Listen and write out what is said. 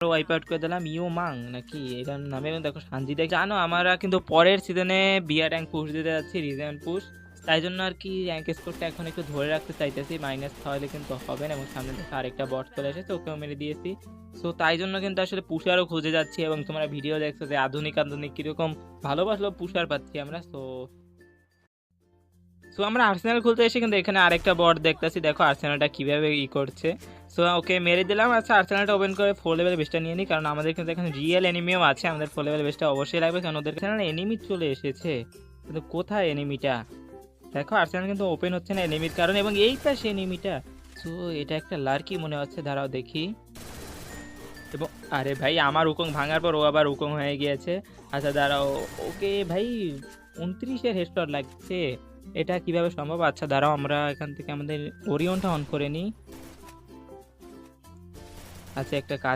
Wipe out করে দিলাম? You মাং নাকি? এটার নামে দেখো দেখ। জানো, আমরা কিন্তু পরের সিজনে বিয়ার র্যাঙ্ক পুশ দিতে যাচ্ছি পুশ তাই জন্য আর কি র্যাঙ্ক স্কোরটা এখন একটু ধরে রাখতে চাইতেছি। মাইনাস খাওয়ালে কিন্তু হবে না এবং সামনে থেকে আরেকটা বট চলে এসেছে, ওকেও মেরে দিয়েছি। সো তাই জন্য কিন্তু আসলে পুষারও খুঁজে যাচ্ছি এবং তোমরা ভিডিও দেখছ যে আধুনিক আধুনিক কীরকম ভালোবাসলো পুষার পাচ্ছি আমরা। সো সো আমরা আর্সেনাল খুলতে এসে কিন্তু এখানে আরেকটা বট দেখতেছি। দেখো আর্সেনালটা কীভাবে ই করছে। সো ওকে মেরে দিলাম। আচ্ছা আর্সেনালটা ওপেন করে ফোর লেভেল বেসটা নিয়ে নিই কারণ আমাদের কিন্তু এখানে রিয়েল এনিমিও আছে। আমাদের ফোর লেভেল বেসটা অবশ্যই লাগবে, কারণ ওদের এখানে এনিমি চলে এসেছে। কিন্তু কোথায় এনিমিটা দেখো আর্সেনাল কিন্তু ওপেন হচ্ছে না এনিমির কারণে, এবং এই পাশে এনিমিটা সো এটা একটা লার্কি মনে হচ্ছে, দাঁড়াও দেখি। এবং, আরে ভাই, আমার উকং ভাঙার পর ও আবার উকং হয়ে গিয়েছে। আচ্ছা দাঁড়াও, ওকে ভাই, উনত্রিশের হেডশট লাগছে। এটা কীভাবে সম্ভব? আচ্ছা দাঁড়াও, আমরা এখান থেকে আমাদের ওরিয়নটা অন করে নিই। আচ্ছা একটা কাজ